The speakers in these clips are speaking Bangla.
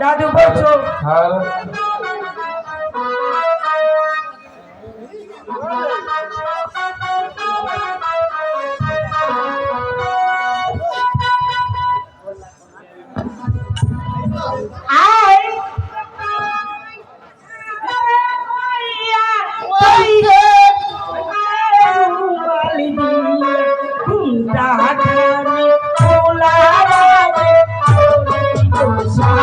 দাদু বলছো? হ্যাঁ। You.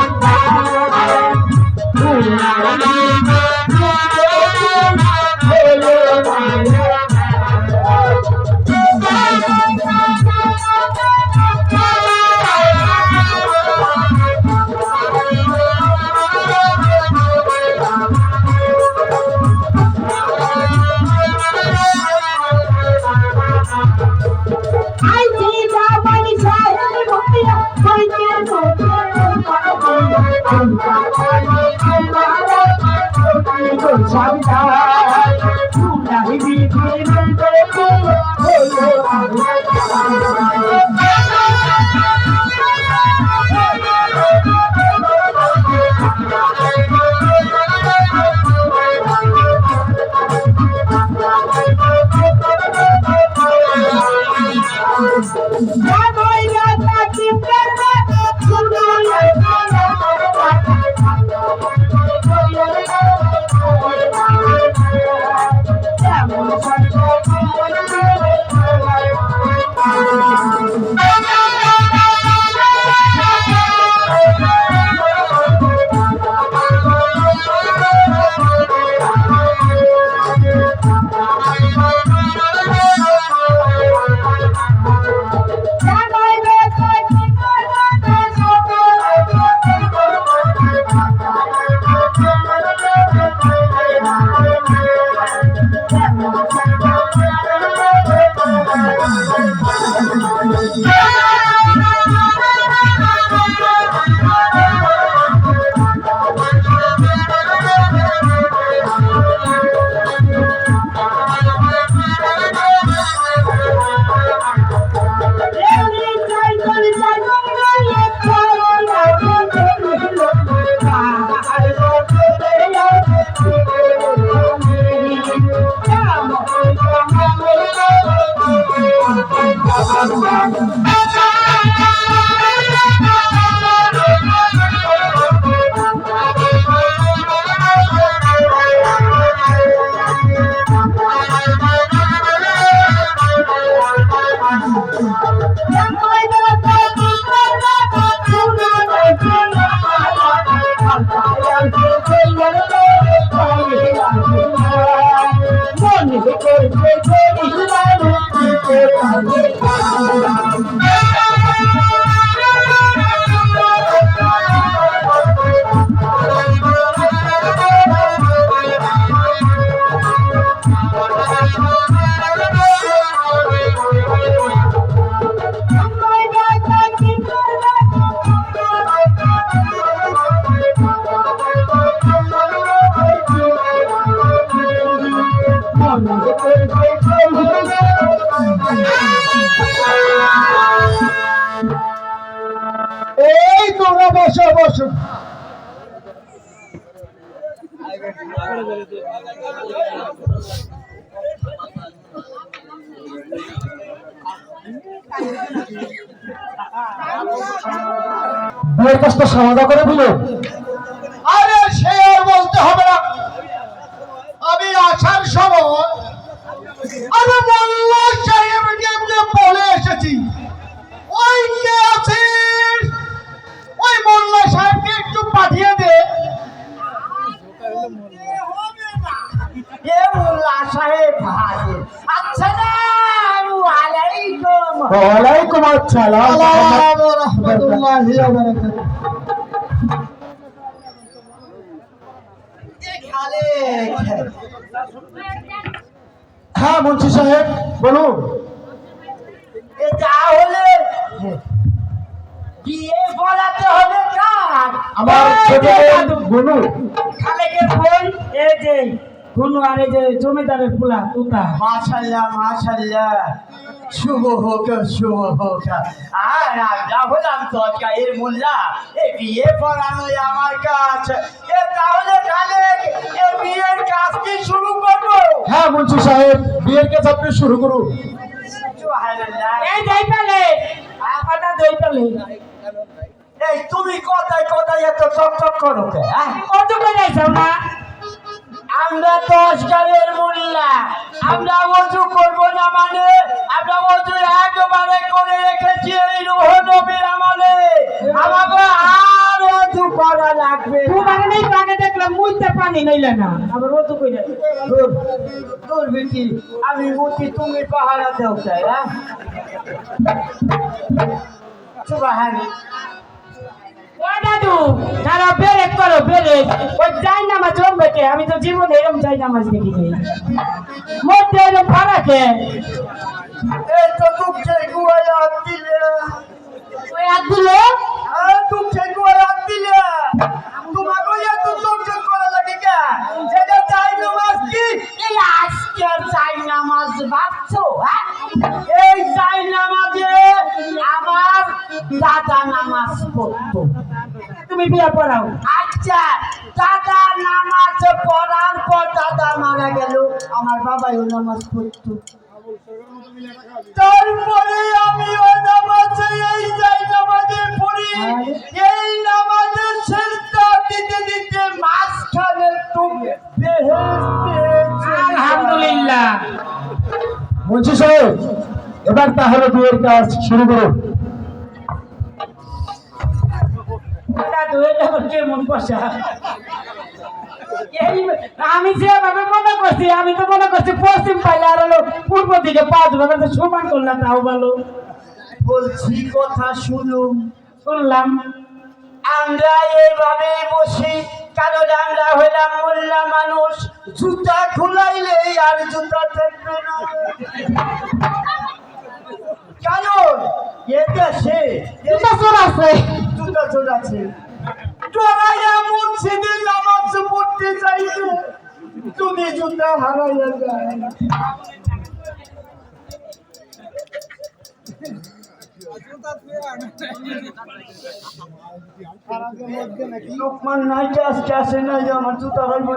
Thank you. বসো বসো। সমাধা করে দিল। আরে সে আর বলতে হবে না। আমি আসার সময় আমি বলে এসেছি, ওই কে আছিস ওই মোল্লা সাহেবকে একটু পাঠিয়ে দে। মোল্লা সাহেব হাজির। ওয়ালাইকুম আসসালাম। ওয়া রাহমাতুল্লাহি ওয়া বারাকাতুহু। হ্যাঁ মুন্সি সাহেব বলুন। এ তাহলে বিয়ে বলাতে হবে কার আমার ছোট বোন গুনু। খালেকের বোন এই যে গুনু আর এই যে জমিদারের পোলা তুতা মাশাল্লাহ মাশাল্লাহ। শুভ হোক শুভ হোক। আর আমরা হলাম দরজা এর মোল্লা এ বিয়ে পড়ানো আমার কাজ। এ তাহলে কালে এ বিয়ের কাজ কি শুরু করব? হ্যাঁ মুন্সি সাহেব বিয়ের কাজ আপনি শুরু করুন। সুবহানাল্লাহ। এই দই পেলে আপাটা দই পেলে। এই তুমি কথায় কথায় এত চকচক করো হ্যাঁ? কত করে যাও না আমরা দশ গালের মোল্লা। আমরা অজু করব না মানে আমরা অজু একবারে করে রেখেছি এই রোহ নবীর আমলে। আমাকে আর অজু করা লাগবে। তোমাকে নেই আগে দেখলাম মুইতে পানি নইলে না। আবার তো কইলে তোর তোর আমি মুতি তুমি পাহারা দেও চাই হ্যাঁ? সুবাহান দাদু তারা বেরেক করো বেরেক। ওই যাই নামাজ আমি তো জীবনে এরকম যাই নামাজ দেখি নেই। মধ্যে এরকম ফারাকে এই তো তুমছে গুয়ায় হাত দিলে। ওই আগুলো আর তুমছে গুয়ায় হাত দিলে। তোমাকে এত চকচক করা লাগে কে? এটা চাই নামাজ কি? এই যাই নামাজ ভাবছ হ্যাঁ? এই চাই নামাজে আমার দাদা নামাজ পড়তো। তুমি বিয়া পড়াও। আচ্ছা দাদা নামাজ পড়ার পর দাদা মারা গেল। আমার বাবাও নামাজ পড়তো তারপরে আমি ওই নামাজে এই যাই নামাজে পড়ি। এই নামাজের শেষটা দিতে দিতে মাঝখানে একটু আলহামদুলিল্লাহ। মুন্সি সাহেব এবার তাহলে বিয়ের কাজ শুরু করুন আমি যেভাবে মনে করছি আমি তো মনে করছি পশ্চিম পাইলে আর হলো পূর্ব দিকে পাঁচ ভাবে তো সমান করলাম তাও ভালো। বলছি কথা শুনুন। শুনলাম। আমরা এইভাবে বসি কারণ আমরা হইলাম মোল্লা মানুষ। জুতা খুলাইলে আর জুতা থাকবে না। কারণ এ দেশে জুতা চোর আছে। জুতা চোর আছে। চোরাইয়া মসজিদে নামাজ পড়তে চাইছে যদি জুতা হারাইয়া যায়। লোকমান নাইতে আজকে নাই জুতা হইব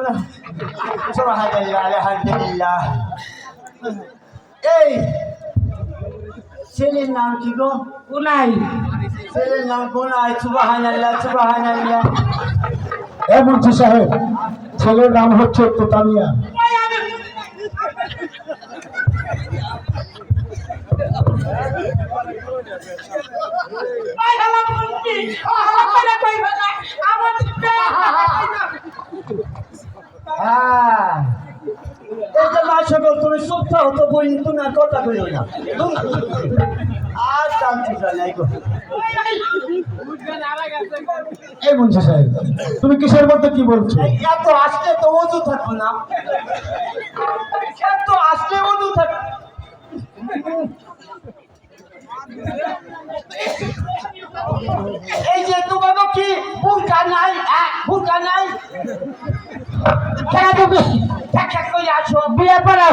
এই, ছেলের নাম কি গো? উনাই। ছেলের নাম সুবহানাল্লাহ সুবহানাল্লাহ। এ মুন্সি সাহেব ছেলের নাম হচ্ছে তোতামিয়া। হ্যাঁ। তুমি সুস্থ হতো বই কথা কইও না। আর শান্তি নাই গো। এই মুন্সি সাহেব তুমি কিসের মধ্যে কি বলছো? এত আসলে তো অজু থাকব না। এত আসলে অজু থাকবে। এই যে তোমাকে কি বুরকা নাই? বুরকা নাই? কেন তুমি? ঠেক করে আসো। বিয়ে পড়াও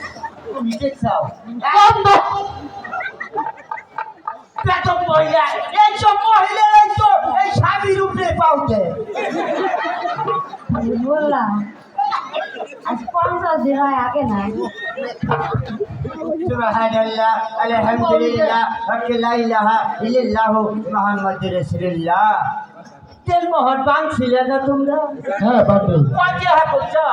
দেখছাও বন্ধ পেট মহিলা এইসব মহিলা এই তো এই স্বামীর উপরে পাউতে মোল্লা আজ পঞ্চাশ দিন হয় আগে নাই সুবহানাল্লাহ আলহামদুলিল্লাহ ওয়া লা ইলাহা ইল্লাল্লাহু মুহাম্মাদুর রাসূলুল্লাহ তেল মোহর বাংছিলে না তোমরা হ্যাঁ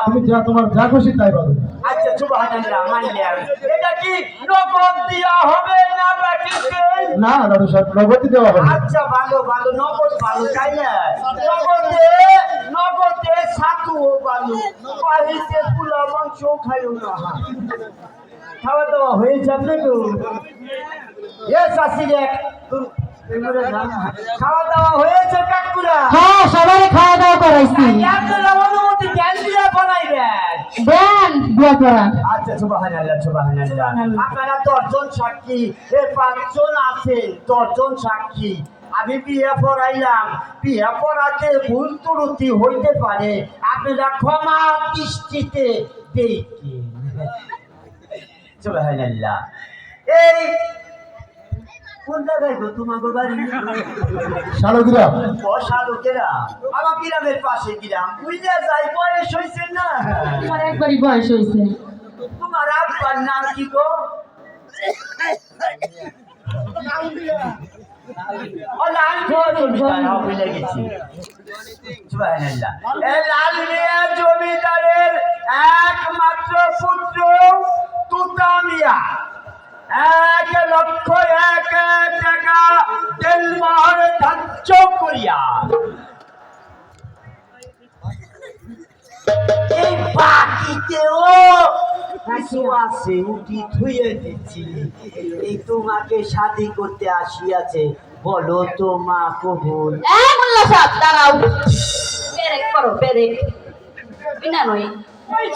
তুমি যা তোমার যা খুশি তাই বলো আচ্ছা সুবহানাল্লাহ মানলে আমি। এটা কি নগদ হবে না বাকিতে না দাদু সাহেব নগদই দেওয়া হবে। আচ্ছা ভালো ভালো নগদ ভালো তাই না? নগদে নগদে ছাতু ভালো বাড়িতে পোলা মাংস খাইও না। খাওয়া দাওয়া হয়ে যাবে তো? এ খাওয়া দাওয়া হয়েছে কাকুরা। হ্যাঁ সবাই খাওয়া দাওয়া করাইছি। আপনারা অনুমতি জ্ঞান দিয়ে বানাইবেন দেন বিয়ে পড়া আচ্ছা সুবহানাল্লাহ সুবহানাল্লাহ। আপনারা দশজন সাক্ষী এ পাঁচজন আছেন দশজন সাক্ষী। আমি বিয়ে পড়াইলাম। বিয়ে পড়াতে ভুল ত্রুটি হইতে পারে আপনারা ক্ষমা দৃষ্টিতে দেখি সুবহানাল্লাহ। এই কোন জায়গায় গো তোমাকে বাড়ি শালকিরা বসা লোকেরা আমার গ্রামের পাশে গ্রাম। বুঝলে যাই বয়স হয়েছে না? আমার একবারই বয়স হয়েছে তোমার আব্বার নাম কি গো? লাল জমিদার হ্যাঁ, গেছি। সুবহানাল্লাহ। এ লাল মিয়া জমিদারের একমাত্র পুত্র তুতা মিয়া। এক লক্ষ এক টাকা দেনমোহর ধার্য করিয়া। এই বাকিতেও কিছু আছে উঠি ধুয়ে দিচ্ছি। এই তোমাকে শাদি করতে আসিয়াছে বলো তো মা কবুল। সাহেব দাঁড়াও। বেরেক করো বেরেক বিনা নই ওই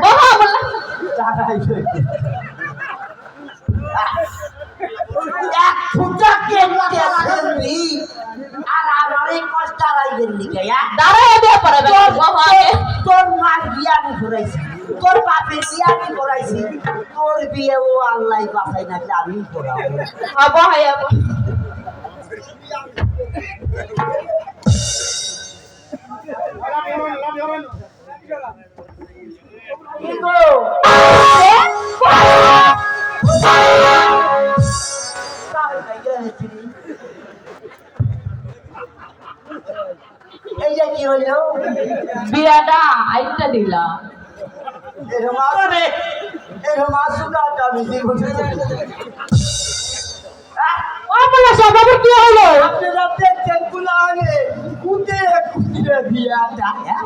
বহা মোল্লা দাঁড়াই এক ফুটা কেটে ফেলবি আর অনেক কষ্ট লিখে দাঁড়াও বিয়ে পড়াবে বহা আগে তোর মার বিয়ানি করাইছি তোর বাপের বিয়ানি করাইছি তোর বিয়ে ও আল্লাহ নাকি আমি আবো এই যে কি হইল বিয়াটা আইটা দিলাম এরকম আসবে এরকম বেশি ঘুরছে ও মোল্লা সাহেব কি হলো আপনারা দেখছেনগুলো আগে কুদে কুদে বিয়াটা হ্যাঁ?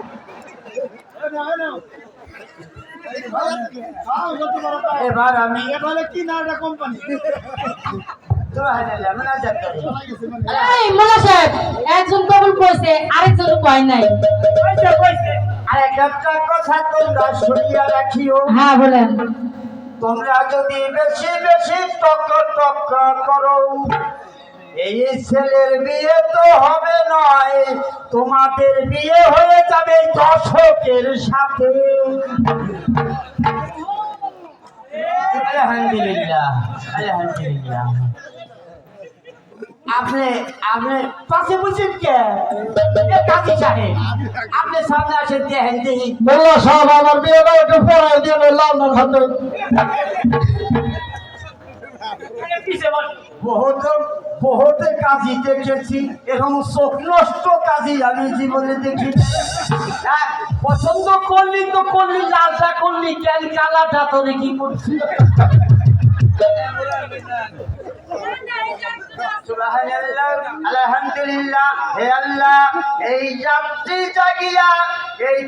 এবার আমি এবারে কি না এটা কোম্পানি সুবহানাল্লাহ মুনাজাত করি এই মোল্লা সাহেব একজন কবুল কইছে আরেকজন কয় নাই। আর কথা তোমরা শুনিয়া রাখিও। হ্যাঁ বলেন। তোমরা যদি বেশি বেশি তক তক করো এই ছেলের বিয়ে তো হবে নয় তোমাদের বিয়ে হয়ে যাবে দশকের সাথে। আলহামদুলিল্লাহ আলহামদুলিল্লাহ। আপনি আপনি পাশে বুঝছেন কে? এ কাজী সাহেব আপনি সামনে আসেন দেখেন দেখি। মোল্লা সাহেব আমার বিয়েটা একটু পড়াই দিয়ে লাল লাল হাতে বহুত বহুত কাজী দেখেছি এরকম চোখ নষ্ট কাজী আমি জীবনে দেখি হ্যাঁ, পছন্দ করলি তো করলি লালটা করলি কেন কালাটা তোরে কি করছি? আলহামদুলিল্লাহ হে আল্লাহ এই যাত্রী জাগিয়া এই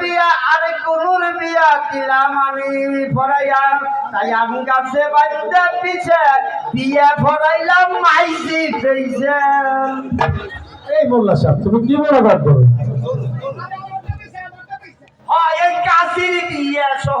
বিয়া আর কোনুর বিয়া দিলাম আমি ফরাইয়া। তাই আমি গাছে বাচ্চা পিছে বিয়া ফরাইলাম মাইসি ফেইছে এই মোল্লা সাহেব তুমি কি মনে করো? এই কাশির বিয়া সহ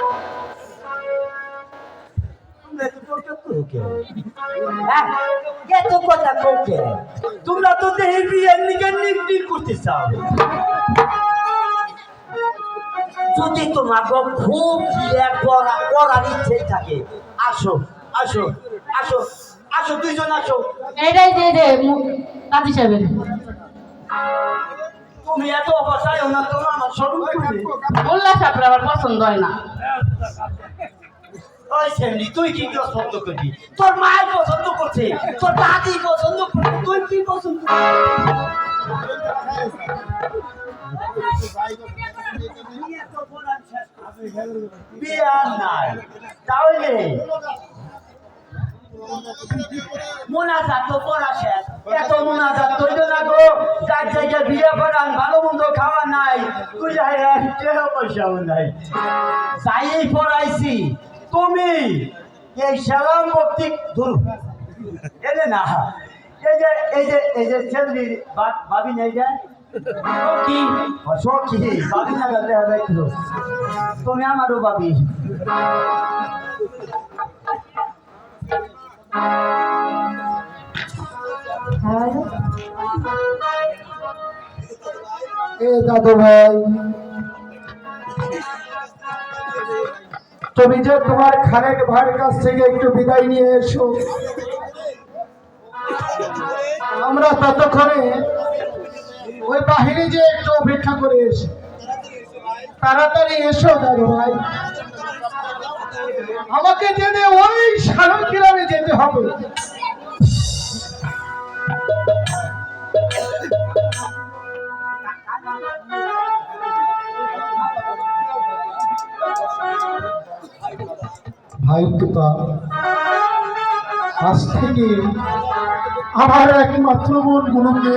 এত কথা কোকে তোমরা তো দেহে বিয়ের নিকে করতে চাও। যদি তোমাকে খুব করার ইচ্ছে থাকে আসো আসো আসো আসো দুইজন আসো। এটাই কাজী সাহেবের। তুমি এত অবস্থায় না তোমার আমার সরু করবে মোল্লা সাহেবের আমার পছন্দ হয় না। ওই সেমনি তুই কি পছন্দ করবি? তোর মায়ের পছন্দ করছে, তোর দাদি পছন্দ করছে, তুই কি পছন্দ তাহলে তো করা শেষ এত বিয়ে করান ভালো মন্দ খাওয়া নাই তুই পয়সাও নাই যাই পড়াইছি তুমি এই সালাম ভক্তি ধরু এলে না। এই যে এই যে এই যে ছেলে ভাবি নেই যায় ভাবি না গেলে তুমি আমারও ভাবি। এ দাদু ভাই। তুমি যে তোমার খানেক ভাইয়ের কাছ থেকে একটু বিদায় নিয়ে এসো। আমরা ততক্ষণে ওই বাহিনী যে একটু অপেক্ষা করে এসে, তাড়াতাড়ি এসো দাদু ভাই। আমাকে যেতে ওই সারণ গ্রামে যেতে হবে। ভাই পিতা আজ থেকে আমার একমাত্র বোন গুলোকে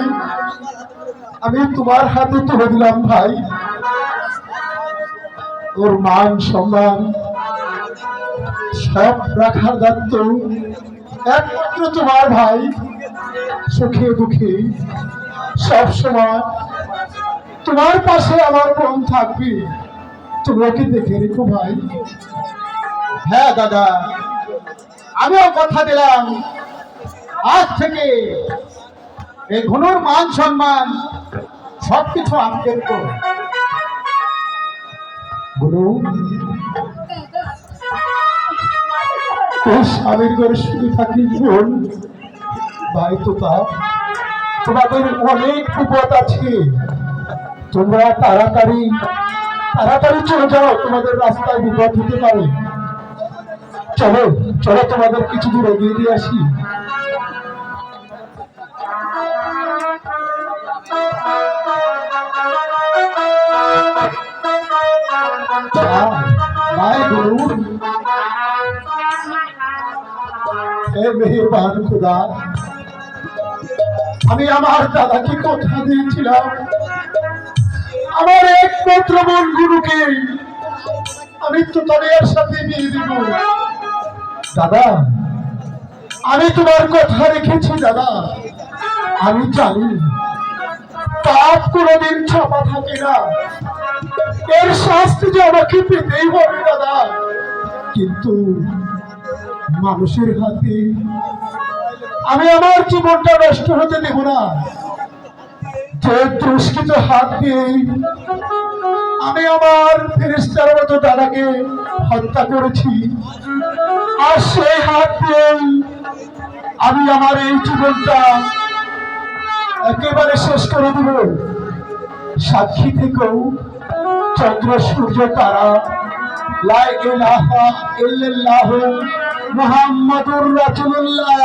আমি তোমার হাতে তুলে দিলাম ভাই। ওর মান সম্মান সব রাখার দায়িত্ব একমাত্র তোমার ভাই। সুখে দুঃখে সব সময় তোমার পাশে আমার বোন থাকবে। তুমি ওকে দেখে রেখো ভাই? হ্যাঁ দাদা। আমিও কথা দিলাম। আজ থেকে এই ঘনুর মান সম্মান সবকিছু আপডেট করো গুনু তোর স্বামীর ঘরে শুধু থাকিস বোন ভাই তো তা তোমাদের অনেক বিপদ আছে। তোমরা তাড়াতাড়ি তাড়াতাড়ি চলে যাও। তোমাদের রাস্তায় বিপদ হতে পারে। চলো চলো তোমাদের কিছু দূর এগিয়ে দিয়ে আসি। আমি আমার দাদাকে কথা দিয়েছিলাম। আমার একমাত্র বোন গুরুকে আমি তো তাদের সাথে বিয়ে দিব। দাদা, আমি তোমার কথা রেখেছি, দাদা। আমি জানি, পাপ কোনোদিন চাপা থাকে না। এর শাস্তি যে আমাকে পেতেই হবে, দাদা। কিন্তু মানুষের হাতে আমি আমার জীবনটা নষ্ট হতে দেব না। যে দুষ্কৃত হাত দিয়ে আমি আমার ফেরিস্তার মতো দাদাকে হত্যা করেছি আর আমি আমার এই জীবনটা একেবারে শেষ করে দিব। সাক্ষী থেকেও চন্দ্র, সূর্য, তারা মোহাম্মদুর রচনুল্লাহ